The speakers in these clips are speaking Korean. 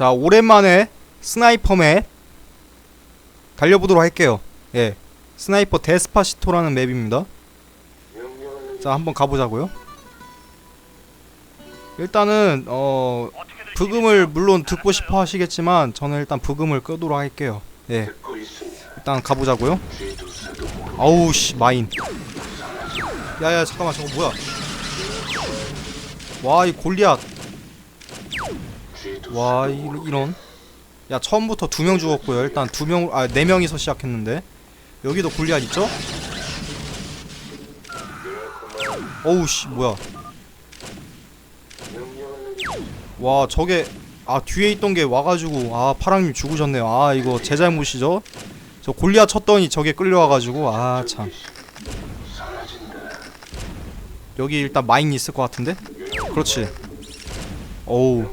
자 오랜만에 스나이퍼 맵 달려보도록 할게요. 예 스나이퍼 데스파시토라는 맵입니다. 자 한번 가보자고요. 일단은 어 부금을 물론 듣고 싶어 하시겠지만 저는 일단 부금을 끄도록 할게요. 예 일단 가보자고요. 아우 씨 마인. 야야 잠깐만 저거 뭐야? 와 이 골리앗 와 이, 이런. 야 처음부터 두 명 죽었고요. 일단 두명아네 명이서 시작했는데. 여기도 골리앗 있죠? 어우 씨 뭐야. 와 저게 아 뒤에 있던 게 와가지고 아 파랑님 죽으셨네요. 아 이거 제 잘못이죠? 저 골리앗 쳤더니 저게 끌려와가지고 아 참. 여기 일단 마인 있을 것 같은데? 그렇지. 어우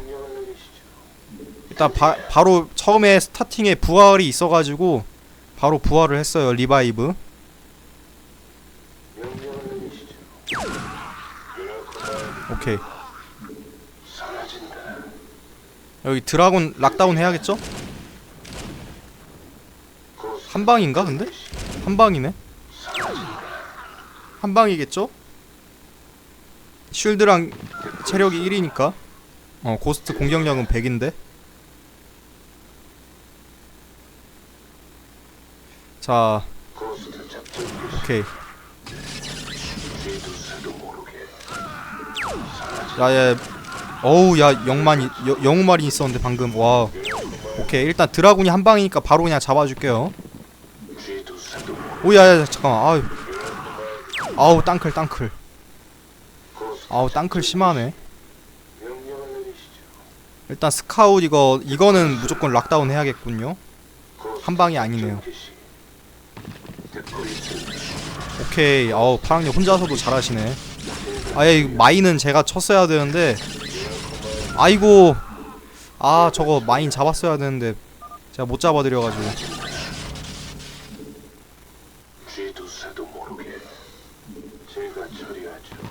일단 바, 바로 처음에 스타팅에 부활이 있어가지고 바로 부활을 했어요 리바이브 오케이 여기 드라곤 락다운 해야겠죠? 한 방인가 근데? 한 방이네 한 방이겠죠? 쉴드랑 체력이 1이니까 어 고스트 공격력은 100인데 자 오케이. 야야 어우 야 영만이 여- 영웅말이 있었는데 방금. 와 오케이 일단 드라군이 한 방이니까 바로 그냥 잡아줄게요. 오야야 잠깐만. 아유. 아우 땅클 땅클. 아우 땅클 심하네. 일단 스카웃 이거 이거는 무조건 락다운 해야겠군요. 한 방이 아니네요 오케이. 아우 파랑님 혼자서도 잘하시네. 아예 이 마인은 제가 쳤어야 되는데. 아이고. 아 저거 마인 잡았어야 되는데 제가 못 잡아드려가지고.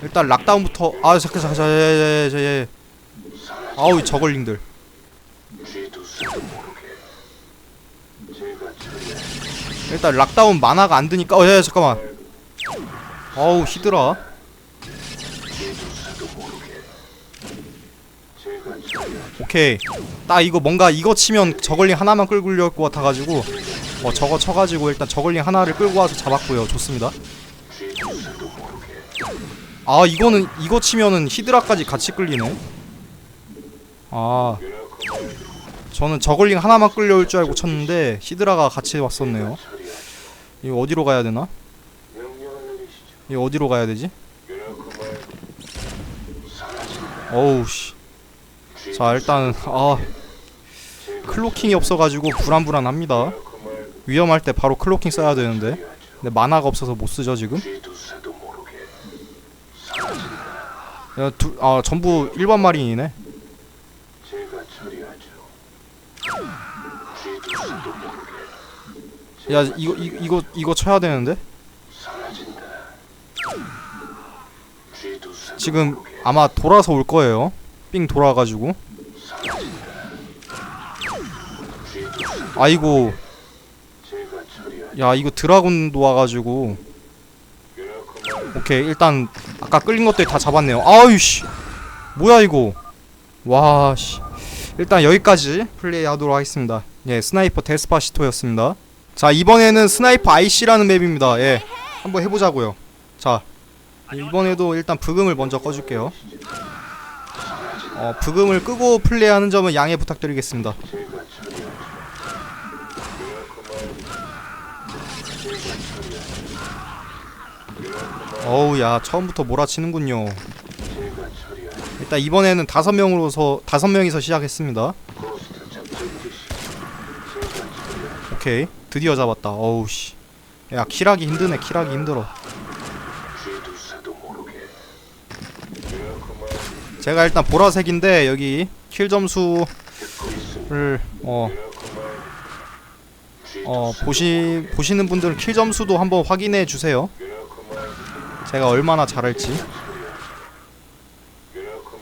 일단 락다운부터 아 잠깐 잠깐 잠깐. 아우 이 저걸링들 쥐두새도 모르게 제가 처리하죠. 일단 락다운 만화가 안 드니까 어예 잠깐만. 아우 히드라. 오케이. 딱 이거 뭔가 이거 치면 저걸링 하나만 끌고 올려올 것 같아가지고 어 저거 쳐가지고 일단 저걸링 하나를 끌고 와서 잡았고요. 좋습니다. 아 이거는 이거 치면은 히드라까지 같이 끌리네. 아. 저는 저걸링 하나만 끌려올 줄 알고 쳤는데 히드라가 같이 왔었네요. 이거 어디로 가야 되나? 이거 어디로 가야 되지? 어우 씨 자 일단 아 클로킹이 없어가지고 불안불안합니다 위험할 때 바로 클로킹 써야 되는데. 근데 만화가 없어서 못 쓰죠 지금. 야, 두, 아 전부 일반 마린이네 야 이거 이, 이거 이거 쳐야 되는데? 지금 아마 돌아서 올 거예요. 삥 돌아가지고. 아이고. 야 이거 드라군도 와가지고. 오케이 일단 아까 끌린 것들 다 잡았네요. 아유씨. 뭐야 이거? 와씨. 일단 여기까지 플레이하도록 하겠습니다. 예 스나이퍼 데스파시토였습니다 자 이번에는 스나이퍼 IC라는 맵입니다 예 한번 해보자고요 자 이번에도 일단 부금을 먼저 꺼줄게요 어 부금을 끄고 플레이하는 점은 양해 부탁드리겠습니다. 어우 야 처음부터 몰아치는군요. 일단 이번에는 다섯 명으로서 다섯 명이서 시작했습니다. 오케이 드디어 잡았다 어우 씨 야 킬하기 힘드네 킬하기 힘들어 제가 일단 보라색인데 여기 킬 점수를. 어, 어 보시 보시는 분들은 킬 점수도 한번 확인해 주세요 제가 얼마나 잘할지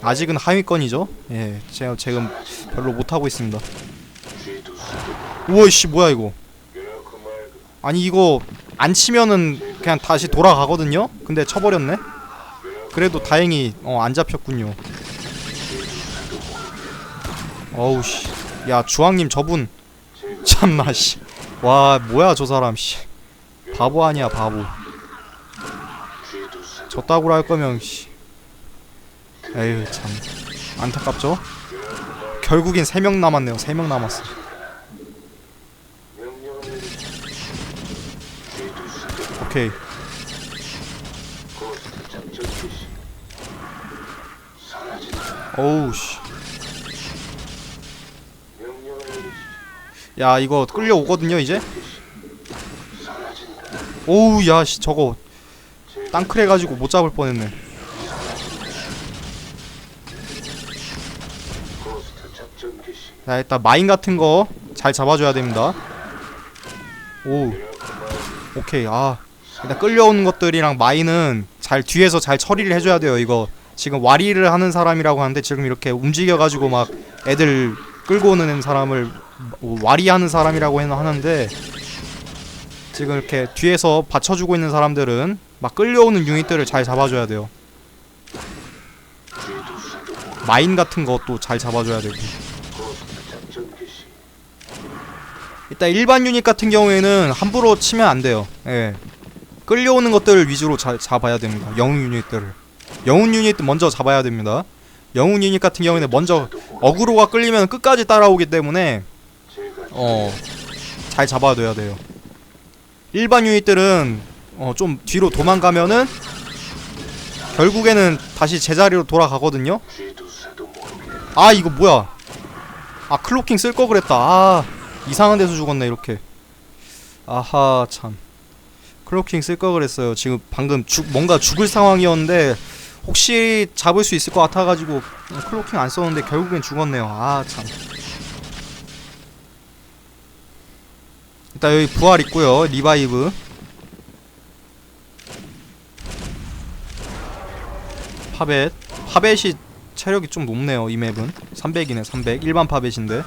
아직은 하위권이죠. 예, 제가 지금 별로 못 하고 있습니다. 우와 씨 뭐야 이거? 아니 이거 안 치면은 그냥 다시 돌아가거든요. 근데 쳐버렸네. 그래도 다행히 어, 안 잡혔군요. 어우 씨. 야 주황님 저분 참나 씨. 와 뭐야 저 사람 씨. 바보 아니야 바보. 졌다고 할 거면 씨. 에휴 참 안타깝죠. 결국엔 3명 남았네요. 3명 남았어. 오케이. 고스트 작전 개시 사라진다 어우 씨. 명령을 내리시 야 이거 끌려오거든요 이제. 오우 야씨 저거 땅클 해가지고 못 잡을 뻔했네. 자 일단 마인 같은 거 잘 잡아줘야 됩니다. 오 오케이 아 일단 끌려오는 것들이랑 마인은 잘 뒤에서 잘 처리를 해줘야 돼요 이거 지금 와리를 하는 사람이라고 하는데 지금 이렇게 움직여가지고 막 애들 끌고 오는 사람을 뭐 와리하는 사람이라고 하는데 지금 이렇게 뒤에서 받쳐주고 있는 사람들은 막 끌려오는 유닛들을 잘 잡아줘야 돼요 마인 같은 것도 잘 잡아줘야 되고 일단 일반 유닛 같은 경우에는 함부로 치면 안 돼요. 예. 끌려오는 것들을 위주로 자, 잡아야 됩니다. 영웅 유닛들을. 영웅 유닛 먼저 잡아야 됩니다. 영웅 유닛 같은 경우에는 먼저 어그로가 끌리면 끝까지 따라오기 때문에 어 잘 잡아둬야 돼요. 일반 유닛들은 어 좀 뒤로 도망가면은 결국에는 다시 제자리로 돌아가거든요. 아 이거 뭐야? 아 클로킹 쓸 거 그랬다. 아 이상한 데서 죽었네 이렇게. 아하 참. 클로킹 쓸 거 그랬어요. 지금 방금 죽 뭔가 죽을 상황이었는데 혹시 잡을 수 있을 것 같아가지고 클로킹 안 썼는데 결국엔 죽었네요. 아 참. 일단 여기 부활 있고요. 리바이브. 파벳. 파벳이 체력이 좀 높네요 이 맵은 300이네 300 일반 파벳인데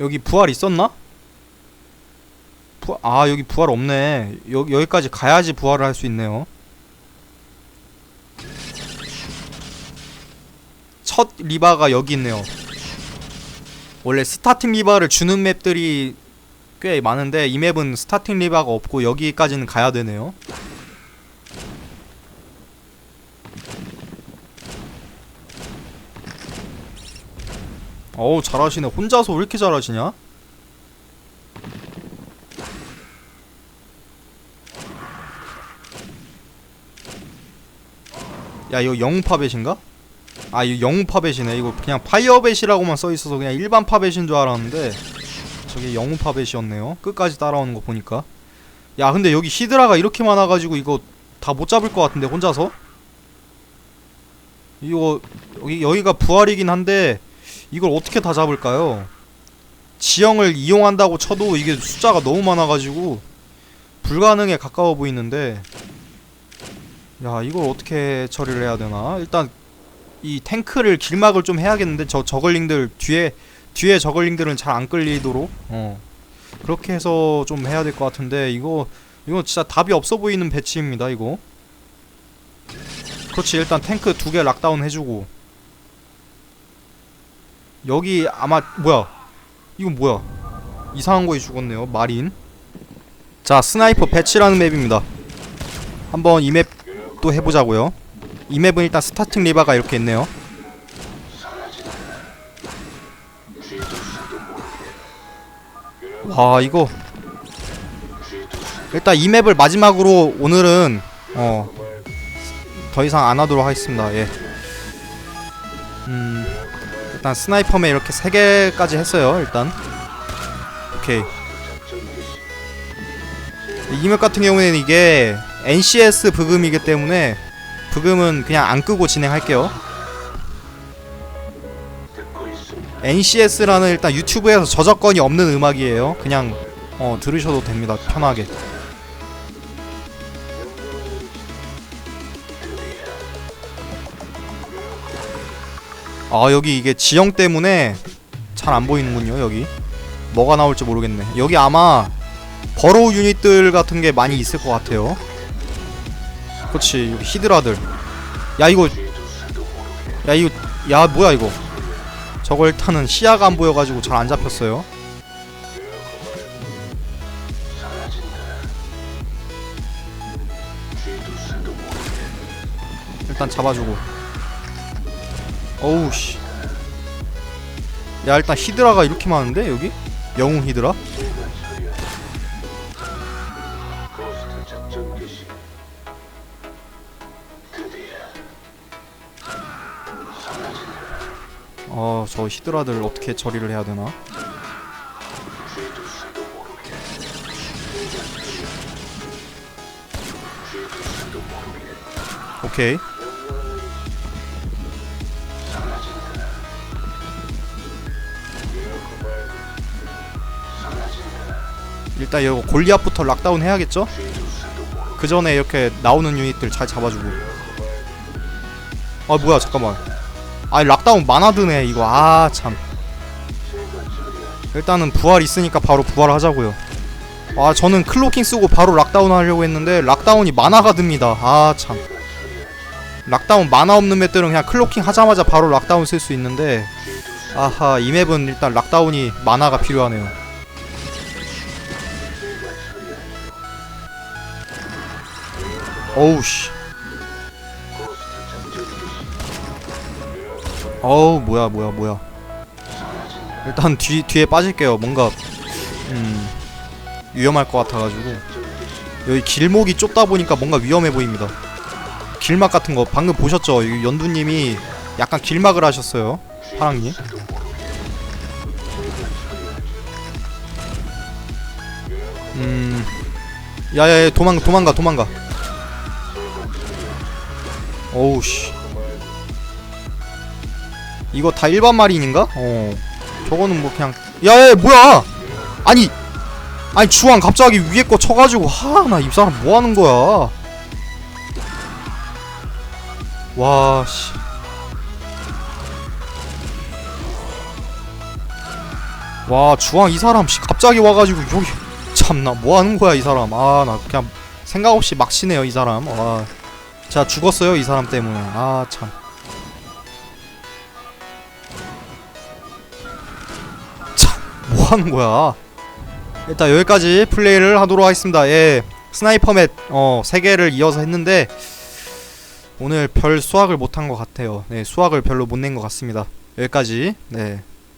여기 부활 있었나? 부... 아 여기 부활 없네. 여, 여기까지 가야지 부활을 할 수 있네요. 첫 리바가 여기 있네요. 원래 스타팅 리바를 주는 맵들이 꽤 많은데 이 맵은 스타팅 리바가 없고 여기까지는 가야 되네요. 어우 잘하시네. 혼자서 왜 이렇게 잘하시냐? 야 이거 영웅 파벳인가? 아 이거 영웅 파벳이네 이거 그냥 파이어벳이라고만 써있어서 그냥 일반 파벳인 줄 알았는데 저게 영웅 파벳이었네요 끝까지 따라오는 거 보니까 야 근데 여기 히드라가 이렇게 많아가지고 이거 다 못 잡을 것 같은데 혼자서? 이거 여기, 여기가 부활이긴 한데 이걸 어떻게 다 잡을까요? 지형을 이용한다고 쳐도 이게 숫자가 너무 많아가지고 불가능에 가까워 보이는데 야 이걸 어떻게 처리를 해야 되나? 일단 이 탱크를 길막을 좀 해야겠는데 저 저글링들 뒤에 뒤에 저글링들은 잘 안 끌리도록 어. 그렇게 해서 좀 해야 될 것 같은데 이거 이거 진짜 답이 없어 보이는 배치입니다 이거. 그렇지 일단 탱크 두 개 락다운 해주고. 여기 아마 뭐야? 이건 뭐야? 이상한 거에 죽었네요 마린. 자 스나이퍼 배치라는 맵입니다. 한번 이 맵 또 해보자고요. 이 맵은 일단 스타팅 리바가 이렇게 있네요. 와 이거. 일단 이 맵을 마지막으로 오늘은 어 더 이상 안 하도록 하겠습니다. 예. 음 일단 스나이퍼 맵 이렇게 세 개까지 했어요 일단. 오케이. 이 맵 같은 경우에는 이게 NCS 브금이기 때문에 브금은 그냥 안 끄고 진행할게요. NCS라는 일단 유튜브에서 저작권이 없는 음악이에요. 그냥 어, 들으셔도 됩니다. 편하게. 아 여기 이게 지형 때문에 잘 안 보이는군요 여기 뭐가 나올지 모르겠네 여기 아마 버로우 유닛들 같은 게 많이 있을 것 같아요 그렇지 여기 히드라들. 야 이거. 야 이거 야 뭐야 이거. 저거 일단은 시야가 안 보여가지고 잘 안 잡혔어요. 일단 잡아주고. 어우 씨 야 일단 히드라가 이렇게 많은데 여기? 영웅 히드라? 어저 히드라들 어떻게 처리를 해야 되나? 오케이 일단 이거 골리앗부터 락다운 해야겠죠? 그 전에 이렇게 나오는 유닛들 잘 잡아주고 아 뭐야 잠깐만 아 락다운 만화드네 이거. 아 참. 일단은 부활 있으니까 바로 부활하자고요. 아 저는 클로킹 쓰고 바로 락다운 하려고 했는데 락다운이 만화가 듭니다. 아 참. 락다운 만화 없는 맵들은 그냥 클로킹 하자마자 바로 락다운 쓸 수 있는데 아하 이 맵은 일단 락다운이 만화가 필요하네요. 어우 씨 어우 뭐야 뭐야 뭐야. 일단 뒤 뒤에 빠질게요. 뭔가 음 위험할 것 같아가지고. 여기 길목이 좁다 보니까 뭔가 위험해 보입니다. 길막 같은 거 방금 보셨죠? 이 연두님이 약간 길막을 하셨어요. 파랑님. 음 야야야 도망 도망가 도망가. 어우 씨 이거 다 일반 마린인가? 어. 저거는 뭐 그냥 야야 뭐야? 아니 아니 주황 갑자기 위에 거 쳐가지고 하나 이 사람 뭐 하는 거야? 와씨. 와 주황 이 사람 씨 갑자기 와가지고 여기 참나 뭐 하는 거야 이 사람? 아 나 그냥 생각 없이 막 치네요 이 사람. 와. 자 죽었어요 이 사람 때문에. 아참 하는 거야? 일단 여기까지 플레이를 하도록 하겠습니다. 예. 스나이퍼 맷 어, 3개를 이어서 했는데 오늘 별 수확을 못한 것 같아요. 네, 수확을 별로 못 낸 것 같습니다. 여기까지. 네.